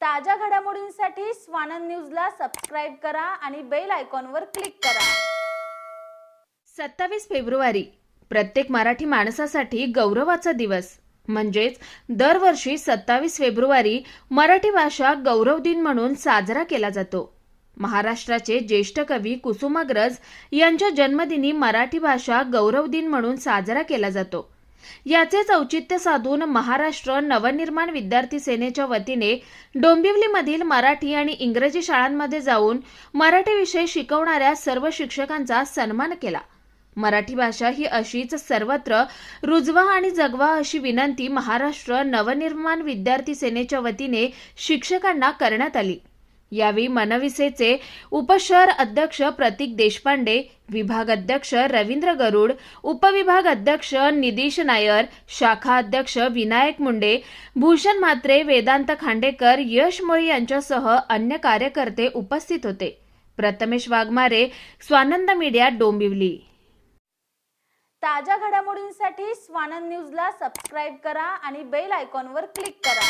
ताज्या घडामोडींसाठी स्वानंद न्यूजला सबस्क्राईब करा आणि बेल आयकॉनवर क्लिक करा. सत्तावीस फेब्रुवारी प्रत्येक मराठी माणसासाठी गौरवाचा दिवस. म्हणजेच दरवर्षी सत्तावीस फेब्रुवारी मराठी भाषा गौरव दिन म्हणून साजरा केला जातो. महाराष्ट्राचे ज्येष्ठ कवी कुसुमाग्रज यांच्या जन्मदिनी मराठी भाषा गौरव दिन म्हणून साजरा केला जातो. याचेच औचित्य साधून महाराष्ट्र नवनिर्माण विद्यार्थी सेनेच्या वतीने डोंबिवलीमधील मराठी आणि इंग्रजी शाळांमध्ये जाऊन मराठी विषय शिकवणाऱ्या सर्व शिक्षकांचा सन्मान केला. मराठी भाषा ही अशीच सर्वत्र रुजवा आणि जगवा अशी विनंती महाराष्ट्र नवनिर्माण विद्यार्थी सेनेच्या वतीने शिक्षकांना करण्यात आली. यावेळी मनविसेचे उपशहर अध्यक्ष प्रतीक देशपांडे विभाग अध्यक्ष रवींद्र गरुड उपविभाग अध्यक्ष निधीश नायर शाखा अध्यक्ष विनायक मुंडे भूषण म्हात्रे वेदांत खांडेकर यश मोळी यांच्यासह अन्य कार्यकर्ते उपस्थित होते. प्रथमेश वाघमारे स्वानंद मीडिया डोंबिवली. ताज्या घडामोडींसाठी स्वानंद न्यूजला सबस्क्राईब करा आणि बेल आयकॉनवर क्लिक करा.